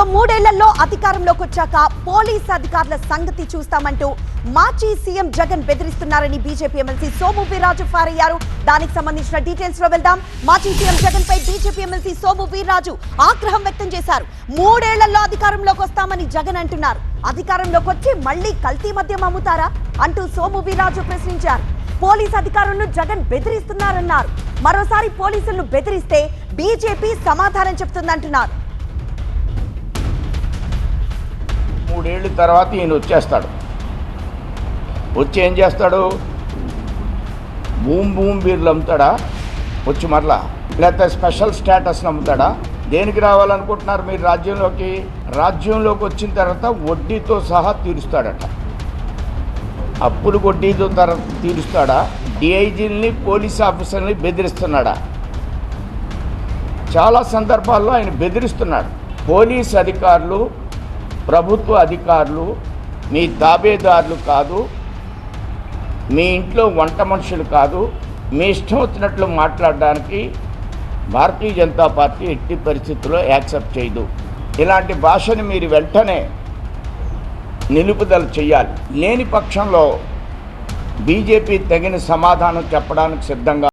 So మూడేళ్ళలో అధికారంలోకి వచ్చాక police అధికారుల సంగతి చూస్తామంటూ మాజీ CM Jagan బెదిరిస్తున్నారని BJP MLC Somu Veerraju fire అయ్యారు దానికి సంబంధించిన డీటెయిల్స్లో వెళ్దాం. మాజీ సీఎం జగన్ పై బీజేపీ ఎమ్మెల్సీ సోము వీర్రాజు ఆగ్రహం వ్యక్తం చేశారు. మూడేళ్ళలో అధికారంలోకి వస్తామని జగన్ అంటున్నారు. అధికారంలోకి వచ్చి మళ్ళీ కల్తీ మద్యం అమ్ముతారా? అంటూ సోము వీర్రాజు ప్రశ్నించారు. పోలీస్ అధికారులను జగన్ బెదిరిస్తున్నారన్నారు. మరోసారి పోలీసులను బెదిరిస్తే బీజేపీ సమాధానం చెప్తుందంటున్నారు. ఏళ్ళ తర్వాత ఈయన వచ్చేస్తాడు. వచ్చి ఏం చేస్తాడు? భూమ్ భూమ్ బీర్లు అమ్ముతాడా? వచ్చి మరలా. లేకపోతే స్పెషల్ స్టేటస్ని అమ్ముతాడా దేనికి రావాలనుకుంటున్నారు మీరు రాజ్యంలోకి? రాజ్యంలోకి వచ్చిన తర్వాత వడ్డీతో సహా తీరుస్తాడట. అప్పులు వడ్డీతో తర తీరుస్తాడా? డిఐజీలని పోలీస్ ఆఫీసర్ని బెదిరిస్తున్నాడా? చాలా సందర్భాల్లో ఆయన బెదిరిస్తున్నాడు. పోలీస్ అధికారులు ప్రభుత్వ అధికారులు మీ దాబేదారులు కాదు మీ ఇంట్లో వంట మనుషులు కాదు మీ ఇష్టం వచ్చినట్లు మాట్లాడడానికి భారతీయ జనతా పార్టీ ఎట్టి పరిస్థితుల్లో యాక్సెప్ట్ చేయదు. ఇలాంటి భాషని మీరు వెంటనే నిలుపుదల చేయాలి. లేని పక్షంలో బీజేపీ తగిన సమాధానం చెప్పడానికి సిద్ధంగా